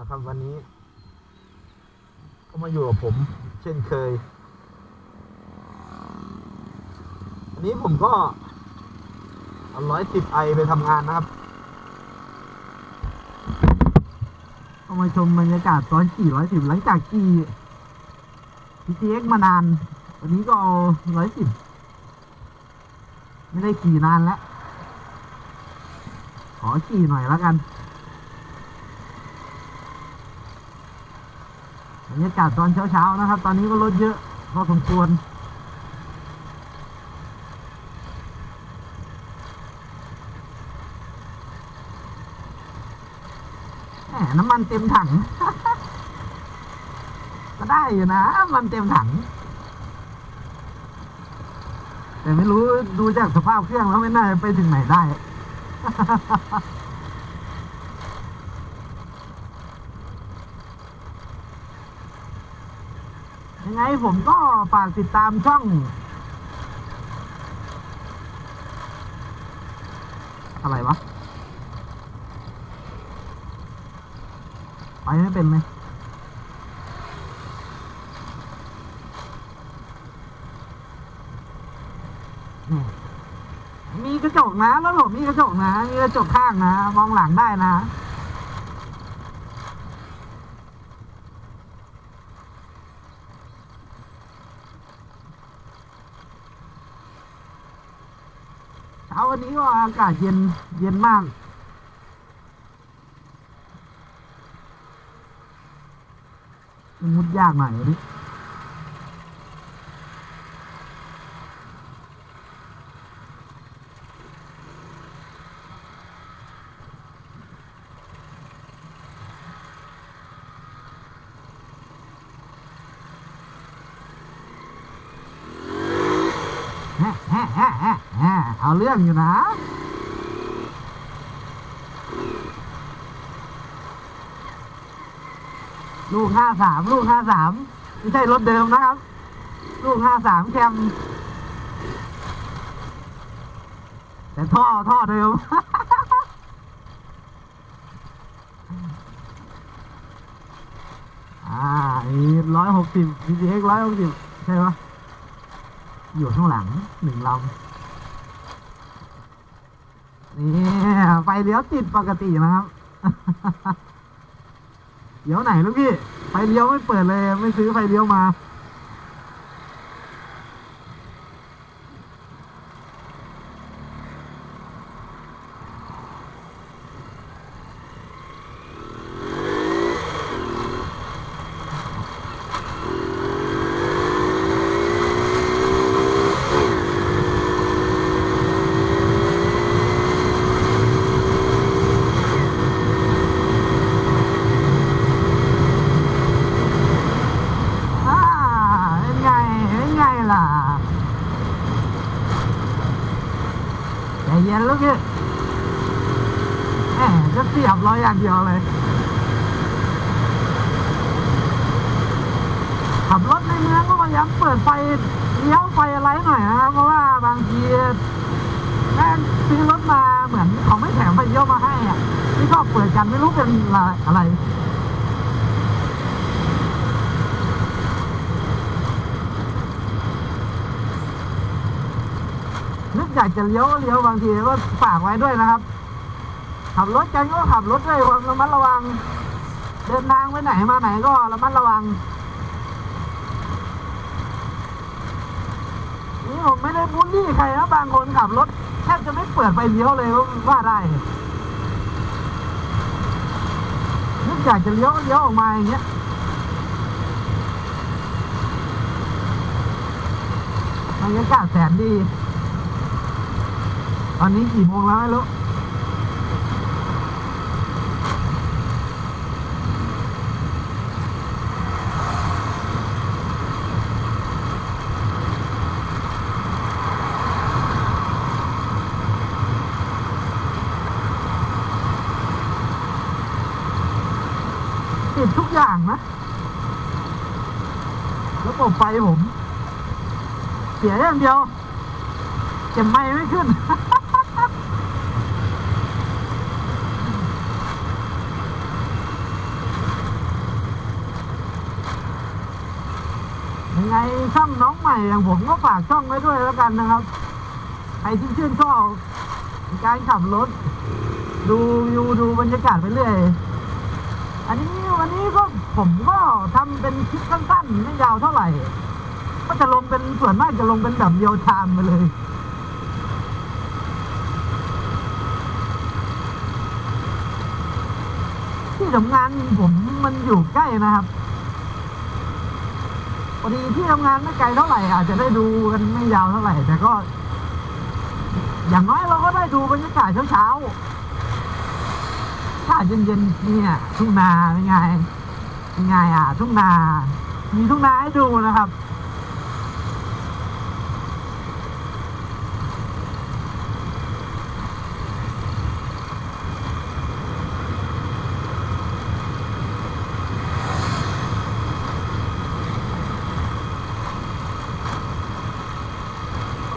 นะครับ วันนี้ ก็มาอยู่กับผม เช่นเคย วันนี้ผมก็ร้อยสิบไอไปทำงานนะครับก็มาชมบรรยากาศตอนขี่ร้อยสิบหลังจากขี่ PTX มานาน วันนี้ก็เอาร้อยสิบไม่ได้ขี่นานแล้ว ขอขี่หน่อยแล้วกัน รรยากาศตอนเช้าๆนะครับ ตอนนี้ก็รถเยอะพอสมควรแหมน้ำมันเต็มถัง ก็ได้อยู่นะน้ำมันเต็มถัง แต่ไม่รู้ดูจากสภาพเครื่องแล้วไม่น่าจะไปถึงไหนได้ ยังไงผมก็ฝากติดตามช่อง อะไรวะ ไปไม่เป็นเลยนี่มีกระจกนะแล้วผมมีกระจกนะ มีกระจกข้างนะ มองหลังได้นะาวันนี้ก็อากาศเย็นเย็นมาก มุดยากหน่อยวันนี้แฮะแฮะแฮะแฮะแฮะ เอาเรื่องอยู่นะ ลูกห้าสามลูกห้าสามไม่ใช่รถเดิมนะครับ ลูกห้าสามแคม แต่ท่อท่อเดิมอ่าร้อยหกสิบ VTX ร้อยหกสิบใช่ปะ อยู่ข้างหลังหนึ่งลำนี่ไฟเลี้ยวติดปกตินะครับ เดี๋ยวไหนลูกพี่ ไฟเลี้ยวไม่เปิดเลย ไม่ซื้อไฟเลี้ยวมา อ่าเป็นไง เป็นไงล่ะใจ เย็นลูกพี่แหมจะเสียบร้อยอย่างเดียวเลย ขับรถในเมืองก็พยายามเปิดไฟเลี้ยวไฟอะไรหน่อยนะครับ เพราะว่าบางทีแม่ซื้อรถมาเหมือนเขาไม่แถมไฟเลี้ยวมาให้อะที่ชอบเปิดกันไม่รู้เป็นอะไร อยากจะเลี้ยวเลี้ยวบางทีก็ฝากไว้ด้วยนะครับ ขับรถกันก็ขับรถด้วยความระมัดระวัง เดินทางไปไหนมาไหนก็ระมัดระวัง นี่ผมไม่ได้บูลลี่ใครนะบางคนขับรถแทบจะไม่เปิดไฟเลี้ยวเลยว่าได้นึกอยากจะเลี้ยวเลี้ยวออกมาอย่างเงี้ยบรรยากาศแสนดี อันนี้กี่โมงแล้วไม่รู้ติดทุกอย่างนะระบบไฟผม เสียอย่างเดียวเก็บไม่ไม่ขึ้น ไงช่องน้องใหม่อย่างผมก็ฝากช่องไว้ด้วยแล้วกันนะครับใครที่ชื่นชอบการขับรถ ดูวิวดูบรรยากาศไปเรื่อย อันนี้วันนี้ก็ผมก็ทำเป็นคลิปสั้นๆไม่ยาวเท่าไหร่ ก็จะลงเป็นส่วนมากจะลงเป็นแบบเรียวไทม์ไปเลยที่ทำงานผมมันอยู่ใกล้นะครับ พอดีที่ทำงานไม่ไกลเท่าไหร่อาจจะได้ดูกันไม่ยาวเท่าไหร่ แต่ก็ อย่างน้อยเราก็ได้ดูบรรยากาศเช้าๆถ้าเย็นๆเนี่ยทุ่งนาเป็นไงเป็นไงอะทุ่งนา มีทุ่งนาให้ดูนะครับ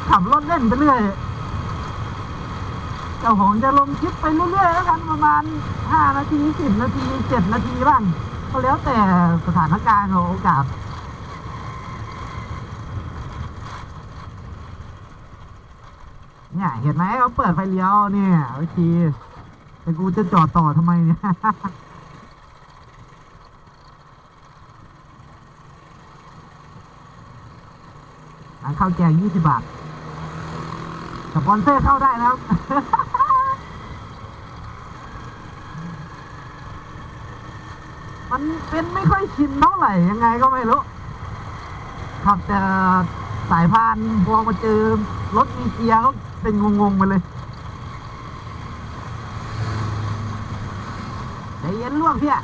ขับรถเล่นไปเรื่อยเจ้าของจะลงคลิปไปเรื่อยๆแล้วกันประมาณห้านาทีสิบนาทีเจ็ดนาทีบ้างก็แล้วแต่สถานการณ์ของโอกาสเนี่ยเห็นไหมเขาเปิดไฟเลี้ยวเนี่ยโอเคแต่กูจะจอดต่อทำไมเนี่ยร้านข้าวแกงยี่สิบบาท สปอนเซอร์เข้าได้นะครับ มันเป็นไม่ค่อยชินเท่าไหร่ยังไงก็ไม่รู้ ขับแต่สายพานพอมาเจอรถมีเกียร์ก็เป็นงงๆไปเลยใจเย็นล่วงพี่อ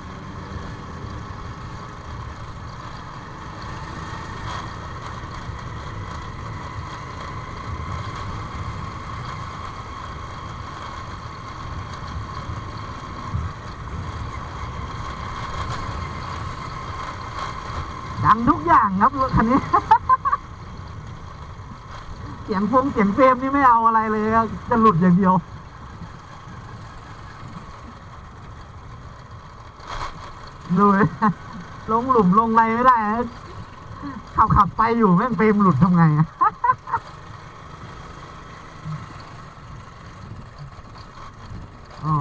อย่างครับรถคันนี้ เสียงฟงเสียงเฟรมนี่ไม่เอาอะไรเลยครับจะหลุดอย่างเดียวดูเลยลงหลุมลงไรไม่ได้ ขับขับไปอยู่แม่งเฟรมหลุดทำไงอะ อ๋อ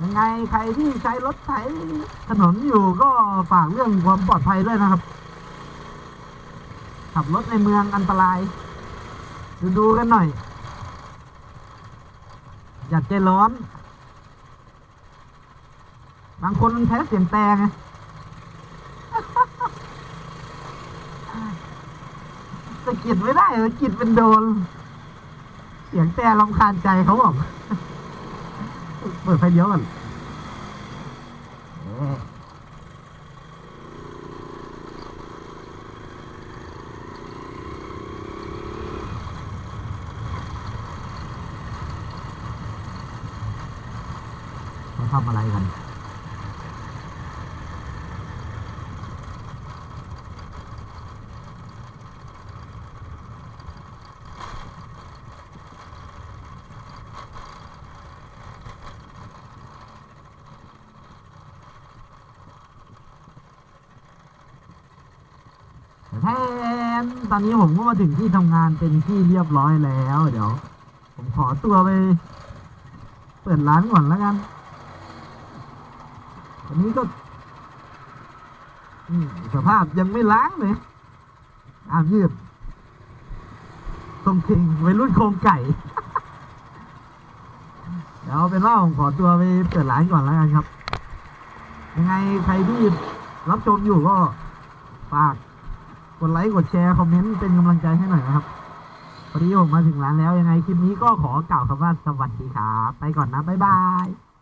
ยังไงใครที่ใช้รถไถถนนอยู่ก็ฝากเรื่องความปลอดภัยด้วยนะครับ ขับรถในเมืองอันตราย ดูดูกันหน่อย อย่าใจร้อน บางคนแพ้เสียงแต่ไงสะกิดไม่ได้สะกิดเป็นโดน เสียงแต่ลำคาญใจเขาบอก เปิดไฟเลี้ยวก่อนเขาทำอะไรกัน แทน ตอนนี้ผมก็มาถึงที่ทำงานเป็นที่เรียบร้อยแล้ว เดี๋ยว ผมขอตัวไป เปิดร้านก่อนแล้วกันวันนี้ก็สภาพยังไม่ล้างเลยอาบยืดตรงทิงไว้รุ่นโครงไก่ เดี๋ยวเป็นว่าผมขอตัวไปเปิดร้านก่อนแล้วกันครับ ยังไงใครที่รับชมอยู่ก็ฝาก กดไลค์กดแชร์คอมเมนต์เป็นกำลังใจให้หน่อยนะครับวันนี้ผมมาถึงร้านแล้วยังไงคลิปนี้ก็ขอกล่าวคำว่าสวัสดีครับ ไปก่อนนะ บ๊ายบาย